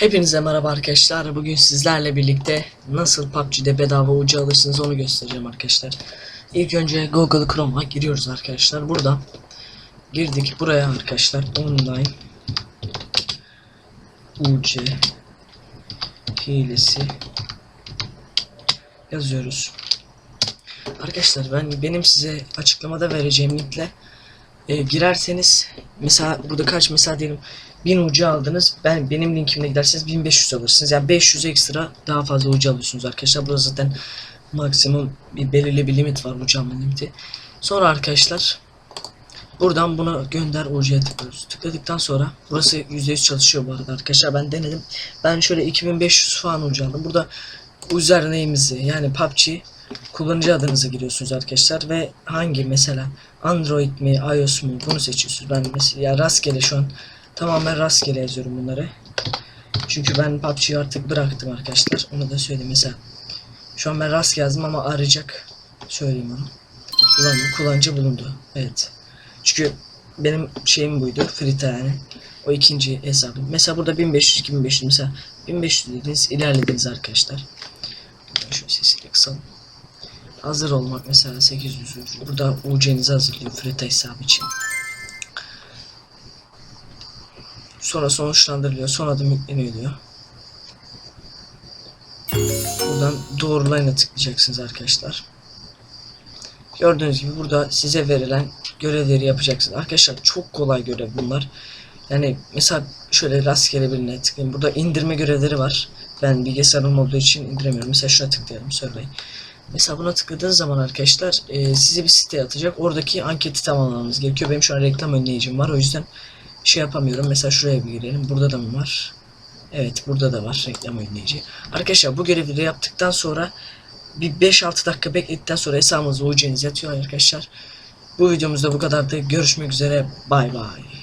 Hepinize merhaba arkadaşlar. Bugün sizlerle birlikte nasıl PUBG'de bedava ucu alırsınız onu göstereceğim arkadaşlar. İlk önce Google Chrome'a giriyoruz arkadaşlar. Burada girdik buraya arkadaşlar. Online UC hilesi yazıyoruz. Arkadaşlar ben benim size açıklamada vereceğim linkle e, girerseniz mesela burada kaç mesela diyelim 1000 ucu aldınız. Ben benim linkimle giderseniz 1500 alırsınız. Yani 500 ekstra daha fazla ucu alıyorsunuz arkadaşlar. Burada zaten maksimum bir belirli bir limit var ucu alma limiti. Sonra arkadaşlar buradan bunu gönder ucuya tıklıyoruz. Tıkladıktan sonra burası %100 çalışıyor bu arada arkadaşlar. Ben denedim. Ben şöyle 2500 falan ucu aldım. Burada username'imizi yani PUBG kullanıcı adınızı giriyorsunuz arkadaşlar ve hangi mesela Android mi iOS mu bunu seçiyorsunuz. Ben mesela rastgele şu an tamamen rastgele yazıyorum bunları. Çünkü ben PUBG'yi artık bıraktım arkadaşlar. Onu da söyleyeyim mesela. Şu an ben rast yazdım ama arayacak. Söyleyeyim onu. Kullan kullanıcı bulundu. Evet. Çünkü benim şeyim buydu. Frita yani. O ikinci hesabım. Mesela burada 1500 2500 mesela 1500 dediniz ilerlediniz arkadaşlar. Şu sesini kısalım. Hazır olmak mesela 800 burada UC'nizi hazırlıyor Frita hesabı için. Sonra sonuçlandırılıyor. Son adım yükleniyor diyor. Buradan doğrulayına tıklayacaksınız arkadaşlar. Gördüğünüz gibi burada size verilen görevleri yapacaksınız. Arkadaşlar çok kolay görev bunlar. Yani mesela şöyle rastgele birine tıklayayım. Burada indirme görevleri var. Ben bilgisayarım olduğu için indiremiyorum. Mesela şuna tıklayalım. Survey. Mesela buna tıkladığınız zaman arkadaşlar e, size bir site atacak. Oradaki anketi tamamlamanız gerekiyor. Benim şu an reklam önleyicim var. O yüzden şey yapamıyorum. Mesela şuraya bir girelim. Burada da mı var? Evet burada da var reklam önleyici. Arkadaşlar bu görevleri yaptıktan sonra bir 5-6 dakika bekledikten sonra hesabınıza UC'niz yatıyor arkadaşlar. Bu videomuzda bu kadardı. Görüşmek üzere. Bay bay.